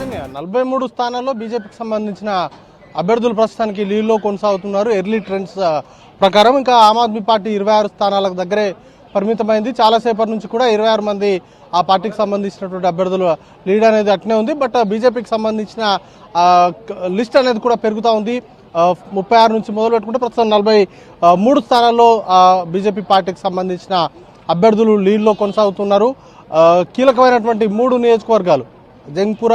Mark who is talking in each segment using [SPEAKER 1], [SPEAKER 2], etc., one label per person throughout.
[SPEAKER 1] సౌజన్య నలభై మూడు స్థానాల్లో బీజేపీకి సంబంధించిన అభ్యర్థులు ప్రస్తుతానికి లీడ్లో కొనసాగుతున్నారు. ఎర్లీ ట్రెండ్స్ uh, ప్రకారం ఇంకా ఆమ్ ఆద్మీ పార్టీ ఇరవై ఆరు స్థానాలకు దగ్గరే పరిమితమైంది. చాలాసేపటి నుంచి కూడా ఇరవై ఆరు మంది ఆ పార్టీకి సంబంధించినటువంటి అభ్యర్థులు లీడ్ అనేది అట్నే ఉంది. బట్ uh, బీజేపీకి సంబంధించిన లిస్ట్ అనేది కూడా పెరుగుతూ ఉంది. Uh, ముప్పై ఆరు నుంచి మొదలు పెట్టుకుంటే ప్రస్తుతం నలభై మూడు స్థానాల్లో బీజేపీ పార్టీకి సంబంధించిన అభ్యర్థులు లీడ్లో కొనసాగుతున్నారు. కీలకమైనటువంటి మూడు నియోజకవర్గాలు. జంగ్పుర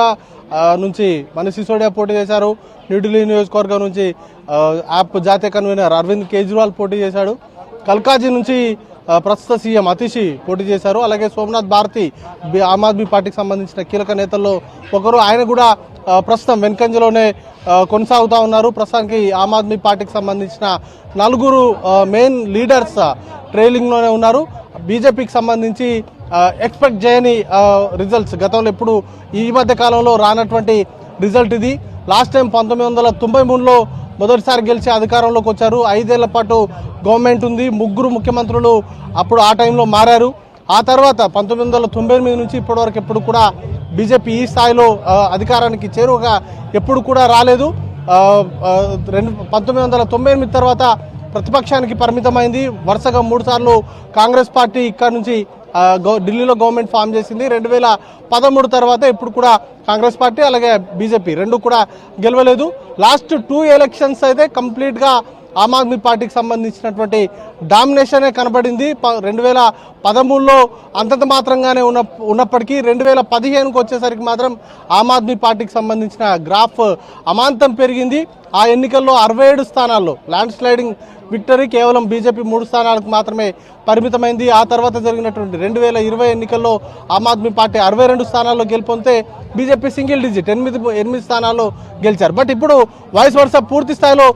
[SPEAKER 1] నుంచి మన సిసోడియా పోటీ చేశారు. న్యూఢిల్లీ నియోజకవర్గం నుంచి యాప్ జాతీయ కన్వీనర్ అరవింద్ కేజ్రీవాల్ పోటీ చేశాడు. కల్కాజీ నుంచి ప్రస్తుత సీఎం అతిషి పోటీ చేశారు. అలాగే సోమనాథ్ భారతి ఆమ్ ఆద్మీ పార్టీకి సంబంధించిన కీలక నేతల్లో ఒకరు. ఆయన కూడా ప్రస్తుతం వెనుకంజలోనే కొనసాగుతూ కొనసాగుతా ఉన్నారు. ప్రస్తుతానికి ఆమ్ ఆద్మీ పార్టీకి సంబంధించిన నలుగురు మెయిన్ లీడర్స్ ట్రైలింగ్లోనే ఉన్నారు. బీజేపీకి సంబంధించి ఎక్స్పెక్ట్ చేయని రిజల్ట్స్ గతంలో ఎప్పుడు ఈ మధ్య కాలంలో రానటువంటి రిజల్ట్ ఇది. లాస్ట్ టైం పంతొమ్మిది వందల తొంభై మూడులో మొదటిసారి గెలిచి అధికారంలోకి వచ్చారు. ఐదేళ్ళ పాటు గవర్నమెంట్ ఉంది. ముగ్గురు ముఖ్యమంత్రులు అప్పుడు ఆ టైంలో మారారు. ఆ తర్వాత పంతొమ్మిది వందల తొంభై ఎనిమిది నుంచి ఇప్పటివరకు ఎప్పుడు కూడా బీజేపీ ఈ స్థాయిలో అధికారానికి చేరువగా ఎప్పుడు కూడా రాలేదు. రెండు పంతొమ్మిది వందల తొంభై ఎనిమిది తర్వాత ప్రతిపక్షానికి పరిమితమైంది. వరుసగా మూడుసార్లు కాంగ్రెస్ పార్టీ ఇక్కడ నుంచి ఢిల్లీలో గవర్నమెంట్ ఫామ్ చేసింది. రెండు వేల పదమూడు తర్వాత ఇప్పుడు కూడా కాంగ్రెస్ పార్టీ అలాగే బీజేపీ రెండు కూడా గెలవలేదు. లాస్ట్ టూ ఎలక్షన్స్ అయితే కంప్లీట్గా ఆమ్ ఆద్మీ పార్టీకి సంబంధించినటువంటి డామినేషనే కనబడింది. ప- రెండు వేల పదమూడులో అంతంత మాత్రంగానే ఉన్న ఉన్నప్పటికీ రెండు వేల పదిహేనుకి వచ్చేసరికి మాత్రం ఆమ్ ఆద్మీ పార్టీకి సంబంధించిన గ్రాఫ్ అమాంతం పెరిగింది. ఆ ఎన్నికల్లో అరవై ఏడు స్థానాల్లో ల్యాండ్ స్లైడింగ్ విక్టరీ కేవలం బీజేపీ మూడు స్థానాలకు మాత్రమే పరిమితమైంది. ఆ తర్వాత జరిగినటువంటి రెండు వేల ఇరవై ఎన్నికల్లో ఆమ్ ఆద్మీ పార్టీ అరవై రెండు స్థానాల్లో గెలుపొందితే బీజేపీ సింగిల్ డిజిట్ ఎనిమిది ఎనిమిది స్థానాల్లో గెలిచారు. బట్ ఇప్పుడు వైస్ వరుస పూర్తి స్థాయిలో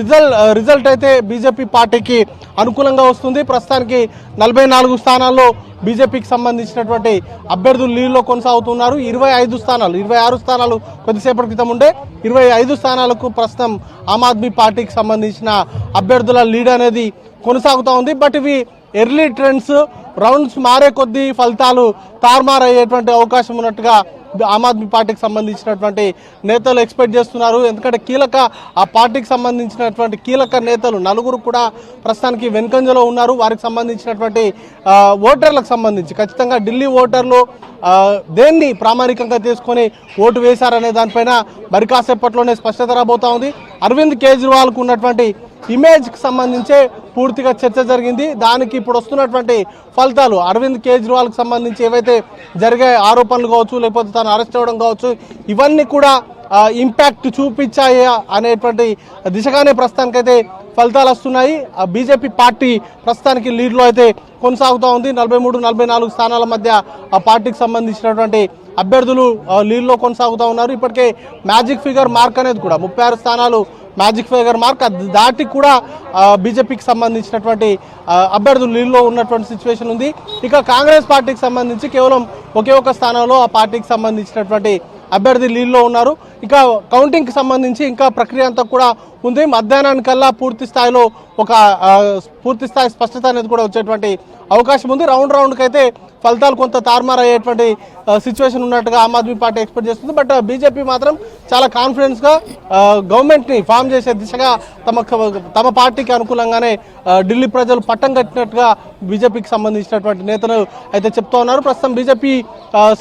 [SPEAKER 1] రిజల్ట్ రిజల్ట్ అయితే బీజేపీ పార్టీకి అనుకూలంగా వస్తుంది. ప్రస్తుతానికి నలభై నాలుగు స్థానాల్లో బీజేపీకి సంబంధించినటువంటి అభ్యర్థులు లీడ్లో కొనసాగుతున్నారు. ఇరవై ఐదు స్థానాలు ఇరవై ఆరు స్థానాలు కొద్దిసేపటి క్రితం ఉండే ఇరవై ఐదు స్థానాలకు ప్రస్తుతం ఆమ్ ఆద్మీ పార్టీకి సంబంధించిన అభ్యర్థుల లీడ్ అనేది కొనసాగుతూ ఉంది. బట్ ఇవి ఎర్లీ ట్రెండ్స్ రౌండ్స్ మారే కొద్దీ ఫలితాలు తారుమారయ్యేటువంటి అవకాశం ఉన్నట్టుగా ఆమ్ ఆద్మీ పార్టీకి సంబంధించినటువంటి నేతలు ఎక్స్పెక్ట్ చేస్తున్నారు. ఎందుకంటే కీలక ఆ పార్టీకి సంబంధించినటువంటి కీలక నేతలు నలుగురు కూడా ప్రస్తుతానికి వెనుకంజలో ఉన్నారు. వారికి సంబంధించినటువంటి ఓటర్లకు సంబంధించి ఖచ్చితంగా ఢిల్లీ ఓటర్లు దేన్ని ప్రామాణికంగా తీసుకొని ఓటు వేశారనే దానిపైన మరి కాసేపట్లోనే స్పష్టత రాబోతా ఉంది. అరవింద్ కేజ్రీవాల్కు ఉన్నటువంటి ఇమేజ్కి సంబంధించే పూర్తిగా చర్చ జరిగింది. దానికి ఇప్పుడు వస్తున్నటువంటి ఫలితాలు అరవింద్ కేజ్రీవాల్కి సంబంధించి ఏవైతే జరిగే ఆరోపణలు కావచ్చు లేకపోతే తాను అరెస్ట్ అవ్వడం కావచ్చు ఇవన్నీ కూడా ఇంపాక్ట్ చూపించాయా అనేటువంటి దిశగానే ప్రస్తుతానికైతే ఫలితాలు వస్తున్నాయి. ఆ బీజేపీ పార్టీ ప్రస్తుతానికి లీడ్లో అయితే కొనసాగుతూ ఉంది. నలభై మూడు నలభై నాలుగు స్థానాల మధ్య ఆ పార్టీకి సంబంధించినటువంటి అభ్యర్థులు లీడ్లో కొనసాగుతూ ఉన్నారు. ఇప్పటికే మ్యాజిక్ ఫిగర్ మార్క్ అనేది కూడా ముప్పై ఆరు స్థానాలు మ్యాజిక్ ఫిగర్ మార్క్. అది దాటి కూడా బీజేపీకి సంబంధించినటువంటి అభ్యర్థులు లీడ్లో ఉన్నటువంటి సిచ్యువేషన్ ఉంది. ఇక కాంగ్రెస్ పార్టీకి సంబంధించి కేవలం ఒకే ఒక స్థానంలో ఆ పార్టీకి సంబంధించినటువంటి అభ్యర్థి లీడ్లో ఉన్నారు. ఇక కౌంటింగ్కి సంబంధించి ఇంకా ప్రక్రియ అంతా కూడా ఉంది. మధ్యాహ్నానికల్లా పూర్తి స్థాయిలో ఒక పూర్తి స్థాయి స్పష్టత అనేది కూడా వచ్చేటువంటి అవకాశం ఉంది. రౌండ్ రౌండ్కి అయితే ఫలితాలు కొంత తారుమారయ్యేటువంటి సిచ్యువేషన్ ఉన్నట్టుగా ఆమ్ ఆద్మీ పార్టీ ఎక్స్పెక్ట్ చేస్తుంది. బట్ బీజేపీ మాత్రం చాలా కాన్ఫిడెన్స్గా గవర్నమెంట్ని ఫామ్ చేసే దిశగా తమ తమ పార్టీకి అనుకూలంగానే ఢిల్లీ ప్రజలు పట్టం కట్టినట్టుగా బీజేపీకి సంబంధించినటువంటి నేతలు అయితే చెప్తా ఉన్నారు. ప్రస్తుతం బీజేపీ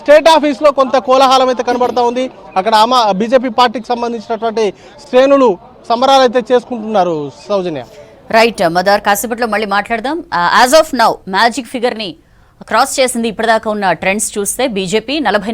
[SPEAKER 1] స్టేట్ ఆఫీస్లో కొంత కోలాహలం అయితే కనబడతా ఉంది. అక్కడ ఆమా బీజేపీ పార్టీకి సంబంధించినటువంటి శ్రేణులు సంబరాలు అయితే చేసుకుంటున్నారు సౌజన్య.
[SPEAKER 2] రైట్ uh, మదర్ కాసేపట్లో మళ్ళీ మాట్లాడదాం. యాజ్ ఆఫ్ నౌ మ్యాజిక్ ఫిగర్ని క్రాస్ చేసింది ఇప్పటిదాకా ఉన్న ట్రెండ్స్ చూస్తే బీజేపీ నలభై